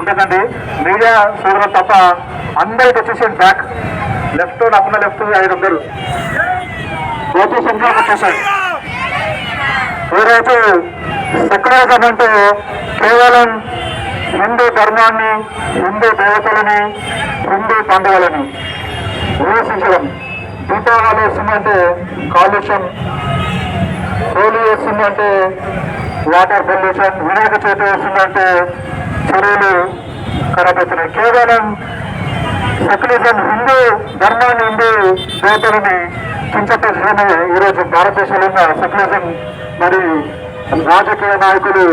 ఉండదండి. మీడియా సోదరులు తప్ప అందరికి వచ్చేసి బ్యాక్ లెఫ్ట్ నప్పున లెఫ్ట్ ఐదు అందరు గోపి సంఖ్యలో వచ్చేసారు ఎవరైతే సెక్యులరిజం అంటే కేవలం హిందూ ధర్మాన్ని హిందూ దేవతలని హిందూ పండుగలని విమర్శించడం దీపావళి వస్తుందంటే కాలుష్యం. హోలీ వస్తుందంటే వాటర్ పొల్యూషన్. వినాయక చవితి వస్తుందంటే చెరువులు ఖరాబ్ కేవలం సెక్యులరిజం హిందూ ధర్మాన్ని హిందూ దేవతలని కించపరిచిన ఈరోజు భారతదేశంలో ఉన్న సెక్యులరిజం మరి రాజకీయ నాయకులు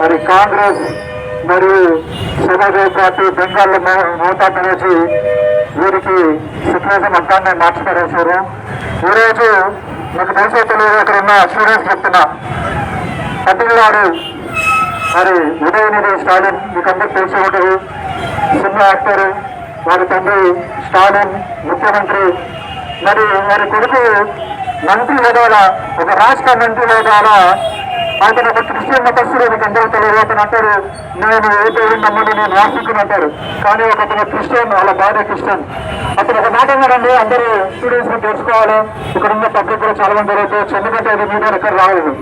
మరి కాంగ్రెస్ మరియు సమాజ్వాదీ పార్టీ బెంగాల్లో మమతా బెనర్జీ వీరికి సెక్యులరిజం అంతాన్ని మార్చిపడేశారు ఈరోజు నాకు తెలిసే తెలియదు అక్కడ ఉన్న స్టూడెంట్స్ చెప్తున్నా. పట్టినవాడు మరి ఉదయనిధి స్టాలిన్ మీకు తెలిసి ఉంటుంది. సినిమా యాక్టర్ వారి తండ్రి స్టాలిన్ ముఖ్యమంత్రి మరి వారి కొడుకు మంత్రి హోదాల ఒక రాష్ట్ర మంత్రి హోదాల అతను ఒక క్రిస్టియన్ మతస్థుడు మీకు అందరూ తెలియదు. అతను అంటారు నేను ఏ దేవుడిని నమ్మను నేను నాస్తికుని అంటారు. కానీ ఒక అతను క్రిస్టియన్ వాళ్ళ భార్య క్రిస్టియన్. అతను ఒక మాట అన్నాడండి అందరూ స్టూడెంట్స్ తెలుసుకోవాలి. ఇక్కడ ఉన్న పబ్లిక్ కూడా చాలా మంది జరుగుతుంది ఎందుకంటే అది మీద ఎక్కడ రాలేదు.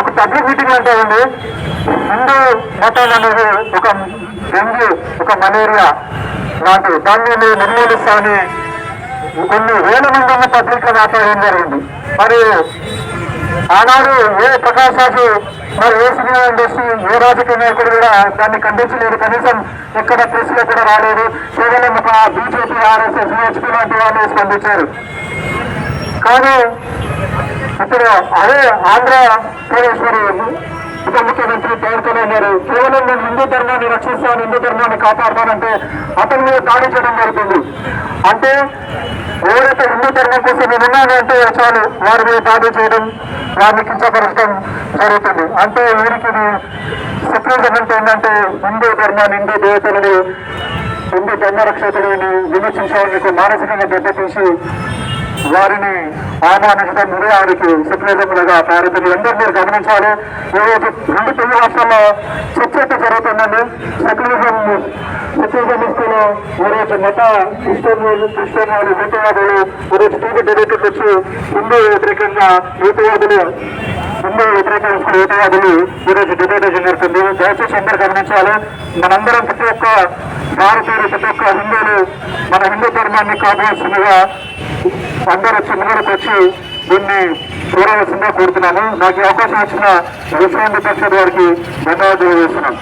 ఒక పబ్లిక్ మీటింగ్ అంటారండి హిందూ మతం అనేది ఒక డెంగ్యూ ఒక మలేరియా లాంటి దాన్ని నిర్మూలిస్తామని కొన్ని వేల మంది ఉన్న పత్రిక మాట్లాడడం జరిగింది. మరి ఆనాడు ఏ ప్రకాష్ రాజు మరి ఏ సినిమా ఇండస్ట్రీ ఏ రాజకీయ నాయకుడు కూడా దాన్ని ఖండించలేదు. కనీసం ఎక్కడ ప్రెస్లో కూడా రాలేదు. కేవలం ఒక బీజేపీ ఆర్ఎస్ఎస్ హెచ్పీ లాంటి వాళ్ళు స్పందించారు. కానీ అక్కడ అదే ఆంధ్రప్రదేశ్ మరి ఉప ముఖ్యమంత్రి పవన్ కళ్యాణ్ గారు కేవలం నేను హిందూ ధర్మాన్ని రక్షిస్తాను హిందూ ధర్మాన్ని కాపాడతానంటే అతని మీద దాడి చేయడం జరుగుతుంది అంటే ఎవరైతే హిందూ ధర్మం కోసం నేను అంటే చాలు వారి మీద దాడి చేయడం వారిని కించపరచడం జరుగుతుంది. అంటే వీరికి సెక్యులరిజం అంటే ఏంటంటే హిందూ ధర్మాన్ని హిందూ దేవతలని హిందూ ధర్మ రక్షకులని విమర్శించడానికి మానసికంగా దెబ్బతీసి వారిని ఆహ్వానించడం ఇదే వారికి సెక్యులరిజంలుగా తయారవుతుంది అందరూ మీరు గమనించాలి? ఈరోజు రెండు తెలుగు రాష్ట్రాల్లో చర్చ జరుగుతుందండి. జరుగుతుందండి సెక్యులరిజం సెక్యులరిజంలో ఈరోజు మత క్రిస్టియన్ వాళ్ళు క్రిస్టియన్ వాళ్ళు యూతవాదులు ఈరోజు టీవీ డెలిగేట్ వచ్చి హిందూ వ్యతిరేకంగా యూతవాదులు హిందూ వ్యతిరేక యువతవాదులు ఈరోజు డిబేట్ జరుగుతుంది. దయచేసి అందరూ గమనించాలి. మనందరం ప్రతి ఒక్క భారతీయులు ప్రతి ఒక్క హిందువులు మన హిందూ ధర్మాన్ని కాపాల్సిందిగా అందరూ వచ్చి ముందుకు వచ్చి దీన్ని చూడవలసిందిగా కోరుతున్నాను. నాకు అవకాశం ఇచ్చిన విశ్వ హిందూ పరిషత్ వారికి ధన్యవాదాలు చేస్తున్నాను